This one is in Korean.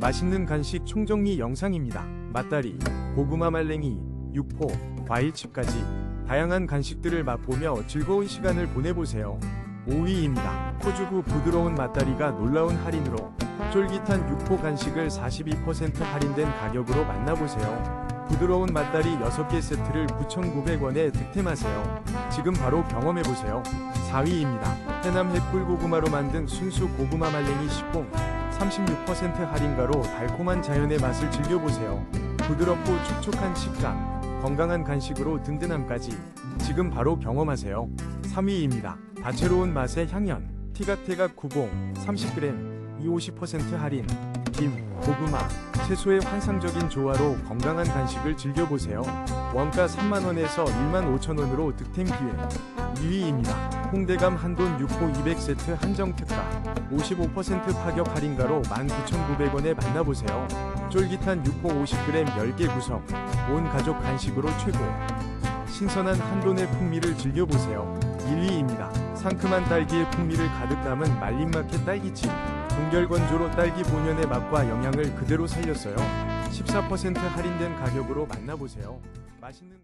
맛있는 간식 총정리 영상입니다. 맛다리, 고구마 말랭이, 육포, 과일칩까지 다양한 간식들을 맛보며 즐거운 시간을 보내보세요. 5위입니다. 호주구 부드러운 맛다리가 놀라운 할인으로 쫄깃한 육포 간식을 42% 할인된 가격으로 만나보세요. 부드러운 맛다리 6개 세트를 9,900원에 득템하세요. 지금 바로 경험해보세요. 4위입니다. 해남 햇불고구마로 만든 순수 고구마 말랭이 10봉 36% 할인가로 달콤한 자연의 맛을 즐겨보세요. 부드럽고 촉촉한 식감, 건강한 간식으로 든든함까지 지금 바로 경험하세요. 3위입니다. 다채로운 맛의 향연, 티각태각 90 30g 이 50% 할인 김, 고구마, 채소의 환상적인 조화로 건강한 간식을 즐겨보세요. 원가 3만원에서 1만 5천원으로 득템 기회 2위입니다. 홍대감 한돈 6호 200세트 한정 특가 55% 파격 할인가로 19,900원에 만나보세요. 쫄깃한 6호 50g 10개 구성 온 가족 간식으로 최고 신선한 한돈의 풍미를 즐겨보세요. 1위입니다. 상큼한 딸기의 풍미를 가득 담은 말린마켓 딸기칩 동결 건조로 딸기 본연의 맛과 영양을 그대로 살렸어요. 14% 할인된 가격으로 만나보세요. 맛있는